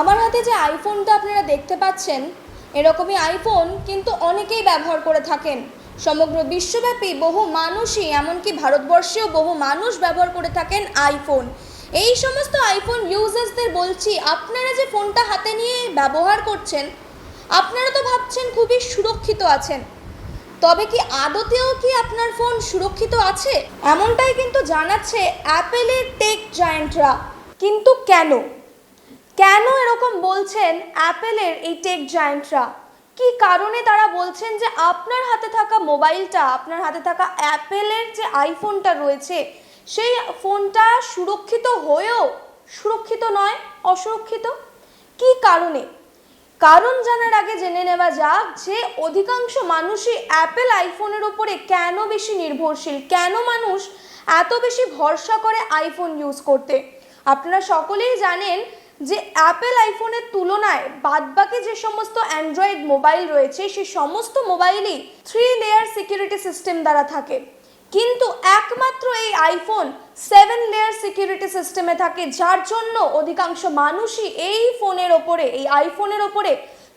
আমার হাতে যে আইফোনটা আপনারা দেখতে পাচ্ছেন, এরকমই আইফোন কিন্তু অনেকেই ব্যবহার করে থাকেন। সমগ্র বিশ্বব্যাপী বহু মানুষই, এমনকি ভারতবর্ষেও বহু মানুষ ব্যবহার করে থাকেন আইফোন। এই সমস্ত আইফোন ইউজার্সদের বলছি, আপনারা যে ফোনটা হাতে নিয়ে ব্যবহার করছেন, আপনারা তো ভাবছেন খুবই সুরক্ষিত আছেন। তবে কি আদতেও কি আপনার ফোন সুরক্ষিত আছে? এমনটাই কিন্তু জানাচ্ছে অ্যাপেলের টেক জায়েন্টরা। কিন্তু কেন? কেন এরকম বলছেন অ্যাপেলের এই টেক জায়েন্টরা? কি কারণে তারা বলছেন যে আপনার হাতে থাকা মোবাইলটা, আপনার হাতে থাকা অ্যাপেলের যে আইফোনটা রয়েছে, সেই ফোনটা সুরক্ষিত হয়েও সুরক্ষিত নয়, অসুরক্ষিত? কি কারণে? কারণ জানার আগে জেনে নেওয়া যাক যে অধিকাংশ মানুষই অ্যাপেল আইফোনের উপরে কেন বেশি নির্ভরশীল? কেন মানুষ এত বেশি ভরসা করে আইফোন ইউজ করতে? আপনারা সকলেই জানেন যে অ্যাপেল আইফোনের তুলনায় বাদবাকি যে সমস্ত অ্যান্ড্রয়েড মোবাইল রয়েছে সেই সমস্ত মোবাইলই থ্রি লেয়ার সিকিউরিটি সিস্টেম দ্বারা থাকে। কিন্তু একমাত্র এই আইফোন সেভেন লেয়ার সিকিউরিটি সিস্টেমে থাকে, যার জন্য অধিকাংশ মানুষই এই ফোনের ওপরে, এই আইফোনের ওপরে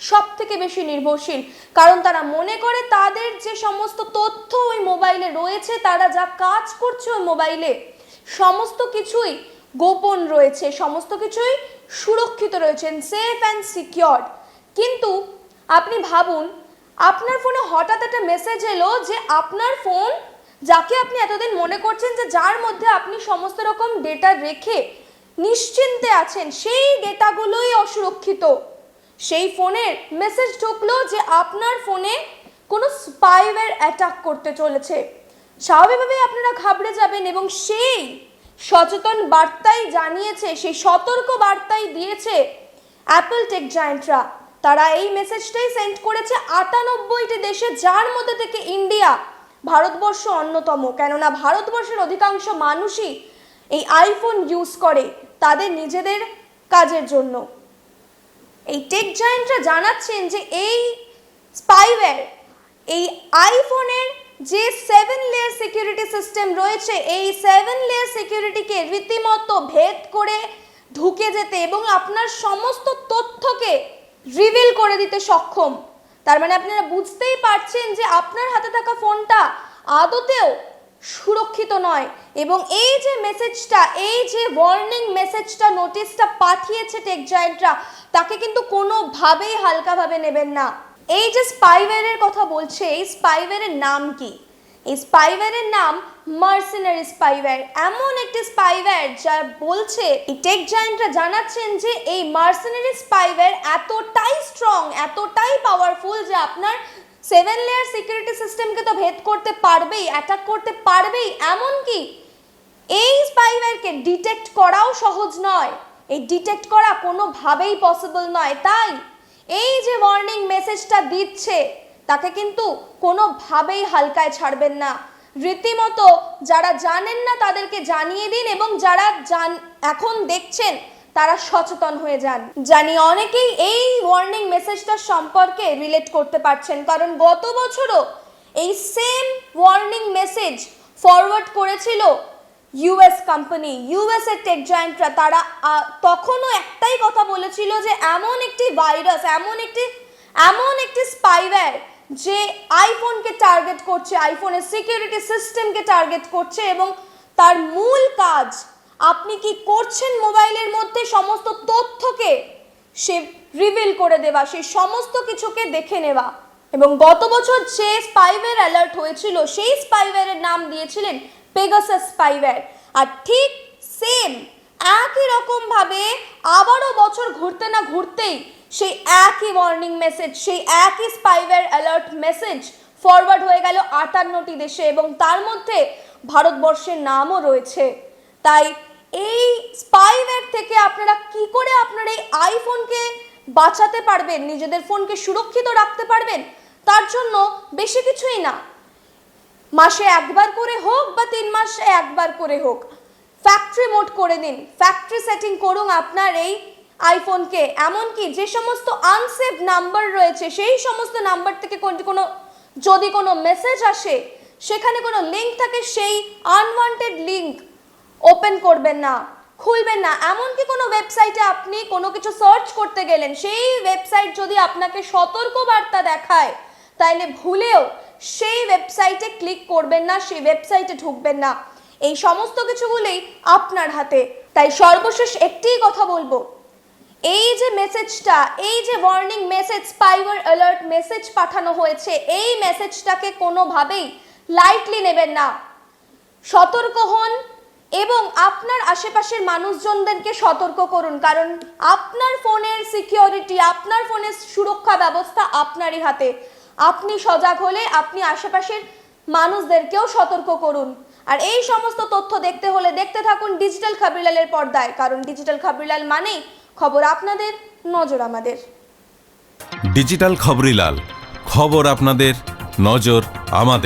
সব থেকে বেশি নির্ভরশীল। কারণ তারা মনে করে তাদের যে সমস্ত তথ্য ওই মোবাইলে রয়েছে, তারা যা কাজ করছে ওই মোবাইলে সমস্ত কিছুই গোপন রয়েছে, সমস্ত কিছুই সুরক্ষিত রয়েছেন সেফ অ্যান্ড সিকিওর কিন্তু আপনি ভাবুন, আপনার ফোনে হঠাৎ একটা মেসেজ এলো যে আপনার ফোন যাকে আপনি এতদিন মনে করছেন যে যার মধ্যে আপনি সমস্ত রকম ডেটা রেখে নিশ্চিন্তে আছেন, সেই ডেটাগুলোই অসুরক্ষিত। সেই ফোনের মেসেজ ঢুকলো যে আপনার ফোনে কোনো স্পাইওয়্যার অ্যাটাক করতে চলেছে। স্বাভাবিকভাবেই আপনারা ঘাবড়ে যাবেন এবং সেই সচেতন বার্তাই জানিয়েছে, সেই সতর্ক বার্তাই দিয়েছে অ্যাপল টেক জায়েন্টরা তারা এই মেসেজটাই সেন্ড করেছে আটানব্বইটি দেশে, যার মধ্যে থেকে ইন্ডিয়া ভারতবর্ষ অন্যতম। কেননা ভারতবর্ষের অধিকাংশ মানুষই এই আইফোন ইউজ করে তাদের নিজেদের কাজের জন্য। এই টেক জায়েন্টরা জানাচ্ছেন যে এই স্পাইওয়্যার এই আইফোনের যে সেভেন লেয়ার সিকিউরিটি সিস্টেম রয়েছে, এই সেভেন লেয়ার সিকিউরিটিকে রীতিমতো ভেদ করে ঢুকে যেতে এবং আপনার সমস্ত তথ্যকে রিভিল করে দিতে সক্ষম। তার মানে আপনারা বুঝতেই পারছেন যে আপনার হাতে থাকা ফোনটা আদতেও সুরক্ষিত নয় এবং এই যে মেসেজটা এই যে ওয়ার্নিং মেসেজটা নোটিশটা পাঠিয়েছে টেক জায়েন্টরা তাকে কিন্তু কোনোভাবেই হালকাভাবে নেবেন না। এই যে স্পাইওয়্যারের কথা বলছে, এই স্পাইওয়্যারের নাম কি? এই স্পাইওয়্যারের নাম মার্সেনারি স্পাইওয়্যার। এমন একটি স্পাইওয়্যার যা বলছে, এই টেক জায়েন্টরা জানাচ্ছেন যে এই মার্সেনারি স্পাইওয়্যার এতটাই স্ট্রং এতটাই পাওয়ারফুল যে আপনার সেভেন লেয়ার সিকিউরিটি সিস্টেমকে তো ভেদ করতে পারবেই অ্যাটাক করতে পারবেই। এমনকি এই স্পাইওয়্যারকে ডিটেক্ট করাও সহজ নয়। এই ডিটেক্ট করা কোনোভাবেই পসিবল নয়। তাই এই যে ওয়ার্নিং মেসেজটা দিচ্ছে, তাকে কিন্তু কোনোভাবেই হালকায় ছাড়বেন না। রীতিমতো যারা জানেন না তাদেরকে জানিয়ে দিন এবং যারা জান এখন দেখছেন, তারা সচেতন হয়ে যান। জানি অনেকেই এই ওয়ার্নিং মেসেজটার সম্পর্কে রিলেট করতে পারছেন, কারণ গত বছরও এই সেম ওয়ার্নিং মেসেজ ফরওয়ার্ড করেছিল ইউএস কোম্পানি ইউএস এর টেক জায়ান্টরা তারা তখনও একটাই কথা বলেছিল যে এমন একটি ভাইরাস এমন একটি এমন একটি স্পাইওয়্যার যে আইফোনকে টার্গেট করছে আইফোনের সিকিউরিটি সিস্টেমকে টার্গেট করছে এবং তার মূল কাজ, আপনি কি করছেন মোবাইলের মধ্যে সমস্ত তথ্যকে সে রিভিল করে দেওয়া সেই সমস্ত কিছুকে দেখে নেওয়া? এবং গত বছর যে স্পাইওয়্যার অ্যালার্ট হয়েছিল, সেই স্পাইওয়্যারের নাম দিয়েছিলেন পেগাসাস স্পাইওয়্যার আর ঠিক সেম একই রকম ভাবে আবারও বছর ঘুরতে না ঘুরতেই সেই একই ওয়ার্নিং মেসেজ সেই একই স্পাইওয়্যার অ্যালার্ট মেসেজ ফরওয়ার্ড হয়ে গেল আটান্নটি দেশে এবং তার মধ্যে ভারতবর্ষের নামও রয়েছে। তাই এই স্পাইওয়্যার থেকে আপনারা কি করে আপনার এই আইফোনকে বাঁচাতে পারবেন, নিজেদের ফোনকে সুরক্ষিত রাখতে পারবেন, তার জন্য বেশি কিছুই না। মাসে একবার করে হোক বা তিন মাসে একবার করে হোক ফ্যাক্টরি মোড করে দিন ফ্যাক্টরি সেটিং করুন আপনার এই আইফোনকে এমনকি যে সমস্ত আনসেভ নাম্বার রয়েছে, সেই সমস্ত নাম্বার থেকে কোন- যদি কোনো মেসেজ আসে, সেখানে কোনো লিঙ্ক থাকে, সেই আনওয়ান্টেড লিঙ্ক ওপেন করবেন না, খুলবেন না। এমনকি কোনো ওয়েবসাইটে আপনি কোনো কিছু সার্চ করতে গেলেন, সেই ওয়েবসাইট যদি আপনাকে সতর্ক বার্তা দেখায়, তাইলে ভুলেও সেই ওয়েবসাইটে ক্লিক করবেন না, সেই ওয়েবসাইটে ঢুকবেন না। এই সমস্ত কিছুগুলোই আপনার হাতে। তাই সর্বশেষ একটিই কথা বলব। এই যে মেসেজটা এই যে warning message spyware alert message পাঠানো হয়েছে, এই মেসেজটাকে কোনোভাবেই লাইটলি নেবেন না। সতর্ক হন এবং আপনার আশেপাশের মানুষজনদেরকে সতর্ক করুন, কারণ আপনার ফোনের সিকিউরিটি আপনার ফোনের সুরক্ষা ব্যবস্থা আপনারই হাতে। আপনি সজাগ হলে আপনি আশেপাশের মানুষদেরকেও সতর্ক করুন। আর এই সমস্ত তথ্য দেখতে হলে দেখতে থাকুন ডিজিটাল খাবরিলালের পর্দায়, কারণ ডিজিটাল খাবরিলাল মানেই খবর আপনাদের নজর আমাদের। ডিজিটাল খবরিলাল, খবর আপনাদের নজর আমাদের।